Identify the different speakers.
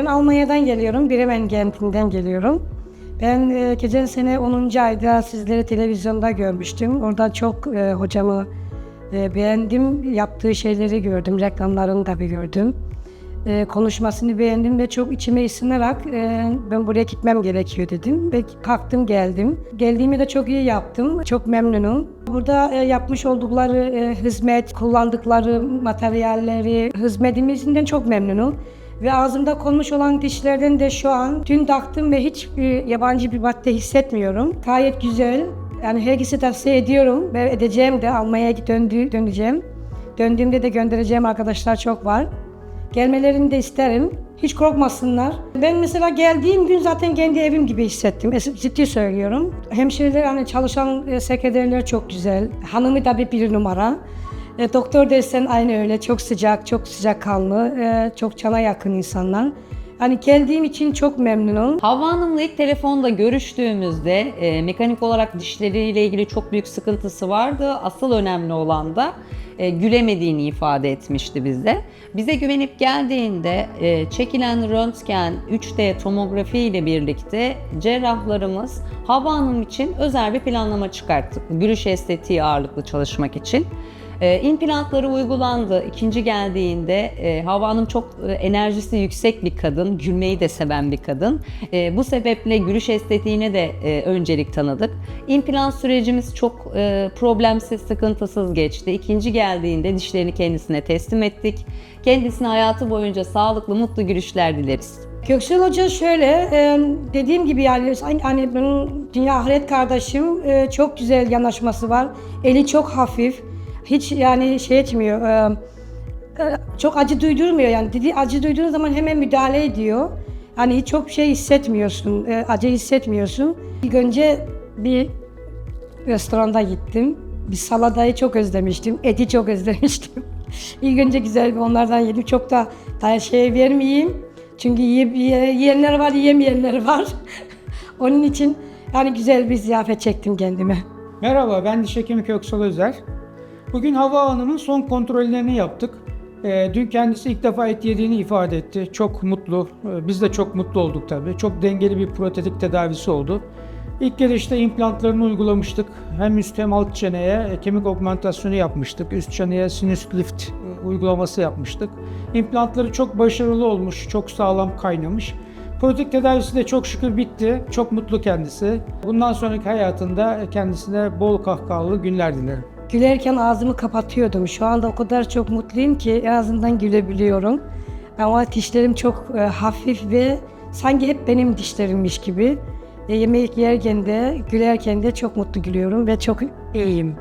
Speaker 1: Ben Almanya'dan geliyorum, Bremen kentinden geliyorum. Ben e, geçen sene 10. ayda sizleri televizyonda görmüştüm. Orada çok e, hocamı e, beğendim. Yaptığı şeyleri gördüm, reklamlarını da bir gördüm. E, konuşmasını beğendim ve çok içime ısınarak e, ben buraya gitmem gerekiyor dedim. Ve kalktım geldim. Geldiğimi de çok iyi yaptım. Çok memnunum. Burada e, yapmış oldukları e, hizmet, kullandıkları materyalleri, hizmetimizden çok memnunum. Ve ağzımda konmuş olan dişlerden de şu an dün taktım ve hiçbir yabancı bir madde hissetmiyorum. Gayet güzel. Yani herkese tavsiye ediyorum ve edeceğim de Almanya'ya döndü, döneceğim. Döndüğümde de göndereceğim arkadaşlar çok var. Gelmelerini de isterim. Hiç korkmasınlar. Ben mesela geldiğim gün zaten kendi evim gibi hissettim. Ciddi söylüyorum. Hemşireler hani çalışan e, sekreterler çok güzel. Hanımı da bir, bir numara. E, doktor desen aynı öyle. Çok sıcak, çok sıcakkanlı, e, çok cana yakın insanlar. Hani geldiğim için çok memnunum.
Speaker 2: Havva Hanım'la ilk telefonda görüştüğümüzde e, mekanik olarak dişleriyle ilgili çok büyük sıkıntısı vardı. Asıl önemli olan da e, gülemediğini ifade etmişti bize. Bize güvenip geldiğinde e, çekilen röntgen, 3D tomografi ile birlikte cerrahlarımız Havva Hanım için özel bir planlama çıkarttık. Gülüş estetiği ağırlıklı çalışmak için. E, implantları uygulandı. İkinci geldiğinde e, Havva Hanım çok e, enerjisi yüksek bir kadın, gülmeyi de seven bir kadın. E, bu sebeple gülüş estetiğine de e, öncelik tanıdık. İmplant sürecimiz çok e, problemsiz, sıkıntısız geçti. İkinci geldiğinde dişlerini kendisine teslim ettik. Kendisine hayatı boyunca sağlıklı, mutlu gülüşler dileriz.
Speaker 1: Köksal Hoca şöyle, e, dediğim gibi yani hani benim dünya ahiret kardeşim e, çok güzel yanaşması var. Eli çok hafif. Hiç yani şey etmiyor. e, e, çok acı duydurmuyor yani. Dedi acı duyduğun zaman hemen müdahale ediyor. Hiç çok şey hissetmiyorsun, e, acı hissetmiyorsun. İlk önce bir restoranda gittim. Bir salatayı çok özlemiştim, eti çok özlemiştim. İlk önce güzel bir onlardan yedim. Çok da daha şey vermeyeyim. Çünkü yiyenler var, yiyemeyenler var. Onun için yani güzel bir ziyafet çektim kendime.
Speaker 3: Merhaba, ben diş hekimi Köksal Özer. Bugün Hava Hanım'ın son kontrollerini yaptık. Ee, dün kendisi ilk defa et yediğini ifade etti. Çok mutlu. Ee, Biz de çok mutlu olduk tabii. Çok dengeli bir protetik tedavisi oldu. İlk gelişte implantlarını uygulamıştık. Hem üst hem alt çeneye e, kemik augmentasyonu yapmıştık. Üst çeneye sinüs lift e, uygulaması yapmıştık. İmplantları çok başarılı olmuş, çok sağlam kaynamış. Protetik tedavisi de çok şükür bitti. Çok mutlu kendisi. Bundan sonraki hayatında kendisine bol kahkahalı günler dilerim.
Speaker 1: Gülerken ağzımı kapatıyordum. Şu anda o kadar çok mutluyum ki en azından gülebiliyorum. Ama dişlerim çok e, hafif ve sanki hep benim dişlerimmiş gibi. E, yemek yerken de gülerken de çok mutlu gülüyorum ve çok iyiyim.